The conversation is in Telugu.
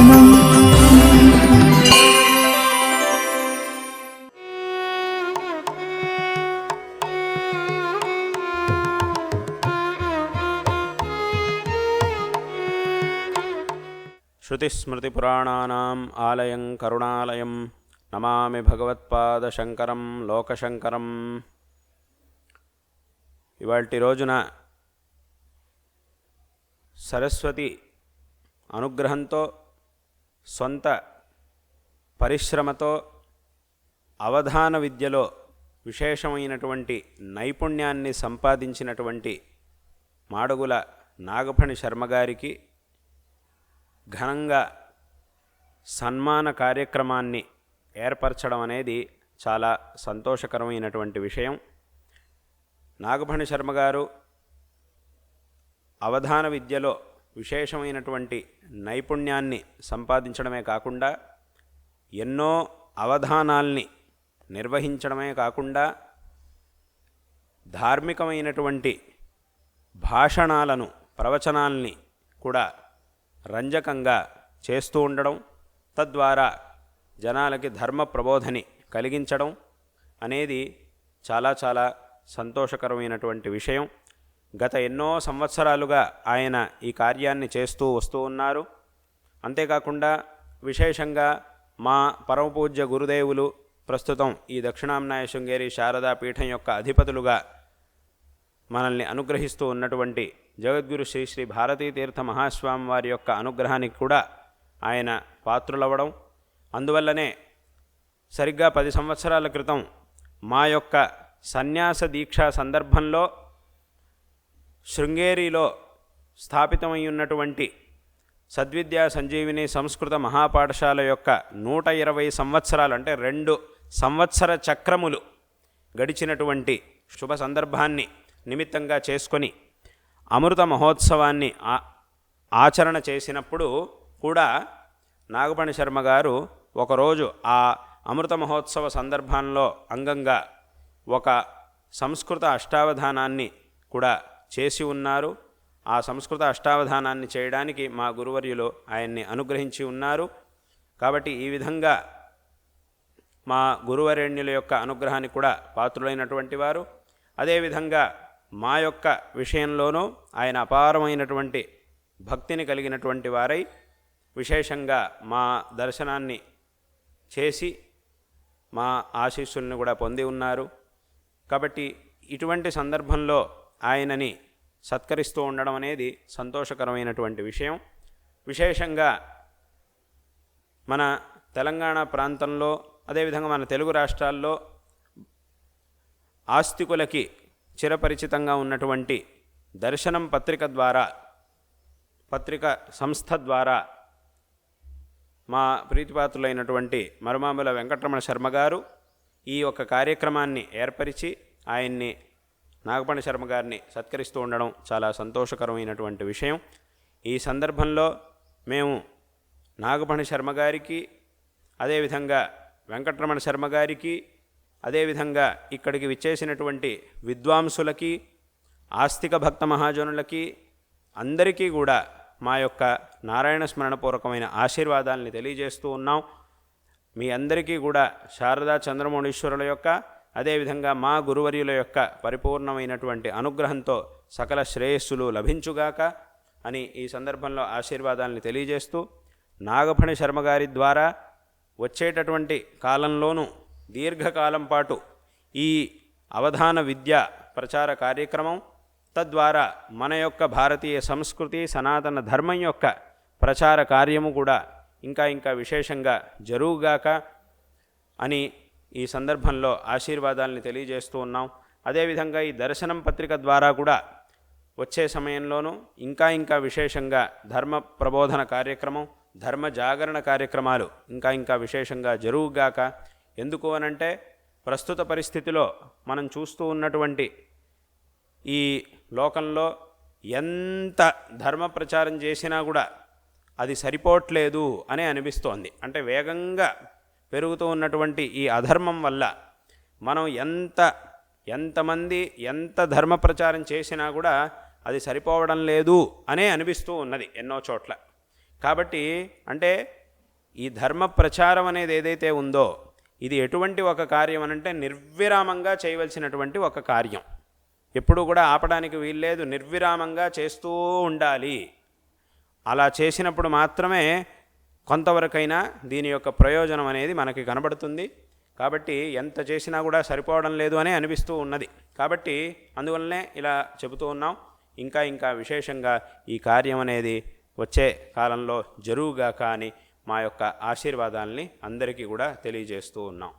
నమః శృతిస్మృతిపురాణానాम् ఆలయం కరుణాలయం నమామి భగవత్పాదశంకరం లోకశంకరం. ఇవాల్టి రోజున సరస్వతి అనుగ్రహంతో సొంత పరిశ్రమతో అవధాన విద్యలో విశేషమైనటువంటి నైపుణ్యాన్ని సంపాదించినటువంటి మాడుగుల నాగఫణి శర్మగారికి ఘనంగా సన్మాన కార్యక్రమాన్ని ఏర్పరచడం అనేది చాలా సంతోషకరమైనటువంటి విషయం. నాగభణి శర్మ గారు అవధాన విద్యలో విశేషమైనటువంటి నైపుణ్యాన్ని సంపాదించడమే కాకుండా ఎన్నో అవధానాల్ని నిర్వహించడమే కాకుండా ధార్మికమైనటువంటి భాషణాలను ప్రవచనాల్ని కూడా రంజకంగా చేస్తూ ఉండడం తద్వారా జనాలకి ధర్మ ప్రబోధని కలిగించడం అనేది చాలా చాలా సంతోషకరమైనటువంటి విషయం. గత ఎన్నో సంవత్సరాలుగా ఆయన ఈ కార్యాన్ని చేస్తూ వస్తూ ఉన్నారు. అంతేకాకుండా విశేషంగా మా పరమపూజ్య గురుదేవులు ప్రస్తుతం ఈ దక్షిణాంనాయ శృంగేరి శారదా పీఠం యొక్క అధిపతులుగా మనల్ని అనుగ్రహిస్తూ ఉన్నటువంటి జగద్గురు శ్రీ శ్రీ భారతీ తీర్థ మహాస్వామి వారి యొక్క అనుగ్రహానికి కూడా ఆయన పాత్రులవ్వడం. అందువల్లనే సరిగ్గా పది సంవత్సరాల క్రితం మా యొక్క సన్యాస దీక్షా సందర్భంలో శృంగేరిలో స్థాపితమై ఉన్నటువంటి సద్విద్యా సంజీవిని సంస్కృత మహాపాఠశాల యొక్క నూట ఇరవై సంవత్సరాలు అంటే రెండు సంవత్సర చక్రములు గడిచినటువంటి శుభ సందర్భాన్ని నిమిత్తంగా చేసుకొని అమృత మహోత్సవాన్ని ఆ- ఆచరణ చేసినప్పుడు కూడా నాగపణి శర్మ గారు ఒకరోజు ఆ అమృత మహోత్సవ సందర్భంలో అంగంగా ఒక సంస్కృత అష్టావధానాన్ని కూడా చేసి ఉన్నారు. ఆ సంస్కృత అష్టావధానాన్ని చేయడానికి మా గురువర్యులు ఆయన్ని అనుగ్రహించి ఉన్నారు. కాబట్టి ఈ విధంగా మా గురువరేణ్యుల యొక్క అనుగ్రహానికి కూడా పాత్రులైనటువంటి వారు అదేవిధంగా మా యొక్క విషయంలోనూ ఆయన అపారమైనటువంటి భక్తిని కలిగినటువంటి వారై విశేషంగా మా దర్శనాన్ని చేసి మా ఆశీస్సుల్ని కూడా పొంది ఉన్నారు. కాబట్టి ఇటువంటి సందర్భంలో ఆయనని సత్కరిస్తూ ఉండడం అనేది సంతోషకరమైనటువంటి విషయం. విశేషంగా మన తెలంగాణ ప్రాంతంలో అదేవిధంగా మన తెలుగు రాష్ట్రాల్లో ఆస్తికులకి చిరపరిచితంగా ఉన్నటువంటి దర్శనం పత్రిక ద్వారా పత్రిక సంస్థ ద్వారా మా ప్రీతిపాత్రులైనటువంటి మరుమాముల వెంకటరమణ శర్మ గారు ఈ యొక్క కార్యక్రమాన్ని ఏర్పరిచి ఆయన్ని నాగపణి శర్మ గారిని సత్కరిస్తూ ఉండడం చాలా సంతోషకరమైనటువంటి విషయం. ఈ సందర్భంలో మేము నాగపణి శర్మ గారికి అదేవిధంగా వెంకటరమణ శర్మ గారికి అదేవిధంగా ఇక్కడికి విచ్చేసినటువంటి విద్వాంసులకి ఆస్తిక భక్త మహాజనులకి అందరికీ కూడా మా యొక్క నారాయణ స్మరణపూర్వకమైన ఆశీర్వాదాలని తెలియజేస్తూ ఉన్నాం. మీ అందరికీ కూడా శారదా చంద్రమౌళీశ్వరుల యొక్క అదేవిధంగా మా గురువర్యుల యొక్క పరిపూర్ణమైనటువంటి అనుగ్రహంతో సకల శ్రేయస్సులు లభించుగాక అని ఈ సందర్భంలో ఆశీర్వాదాలని తెలియజేస్తూ నాగఫణి శర్మ గారి ద్వారా వచ్చేటటువంటి కాలంలోనూ దీర్ఘకాలం పాటు ఈ అవధాన విద్య ప్రచార కార్యక్రమం తద్వారా మన యొక్క భారతీయ సంస్కృతి సనాతన ధర్మం యొక్క ప్రచార కార్యము కూడా ఇంకా ఇంకా విశేషంగా జరుగుగాక అని ఈ సందర్భంలో ఆశీర్వాదాలని తెలియజేస్తూ ఉన్నాం. అదేవిధంగా ఈ దర్శనం పత్రిక ద్వారా కూడా వచ్చే సమయంలోనూ ఇంకా ఇంకా విశేషంగా ధర్మ ప్రబోధన కార్యక్రమం ధర్మ జాగరణ కార్యక్రమాలు ఇంకా ఇంకా విశేషంగా జరుగుగాక ఎందుకు అనంటే ప్రస్తుత పరిస్థితిలో మనం చూస్తూ ఉన్నటువంటి ఈ లోకంలో ఎంత ధర్మ ప్రచారం చేసినా కూడా అది సరిపోవట్లేదు అనే అనిపిస్తోంది. అంటే వేగంగా పెరుగుతూ ఉన్నటువంటి ఈ అధర్మం వల్ల మనం ఎంత ఎంతమంది ఎంత ధర్మ ప్రచారం చేసినా కూడా అది సరిపోవడం లేదు అనే అనిపిస్తూ ఉన్నది ఎన్నో చోట్ల. కాబట్టి అంటే ఈ ధర్మ ప్రచారం అనేది ఏదైతే ఉందో ఇది ఎటువంటి ఒక కార్యం అనంటే నిర్విరామంగా చేయవలసినటువంటి ఒక కార్యం. ఎప్పుడు కూడా ఆపడానికి వీల్లేదు నిర్విరామంగా చేస్తూ ఉండాలి. అలా చేసినప్పుడు మాత్రమే కొంతవరకైనా దీని యొక్క ప్రయోజనం అనేది మనకి కనబడుతుంది. కాబట్టి ఎంత చేసినా కూడా సరిపోవడం లేదు అని అనిపిస్తూ ఉన్నది. కాబట్టి అందువల్లనే ఇలా చెబుతూ ఉన్నాం. ఇంకా ఇంకా విశేషంగా ఈ కార్యం అనేది వచ్చే కాలంలో జరుగుగాక అని మా యొక్క ఆశీర్వాదాల్ని అందరికీ కూడా తెలియజేస్తూ ఉన్నాం.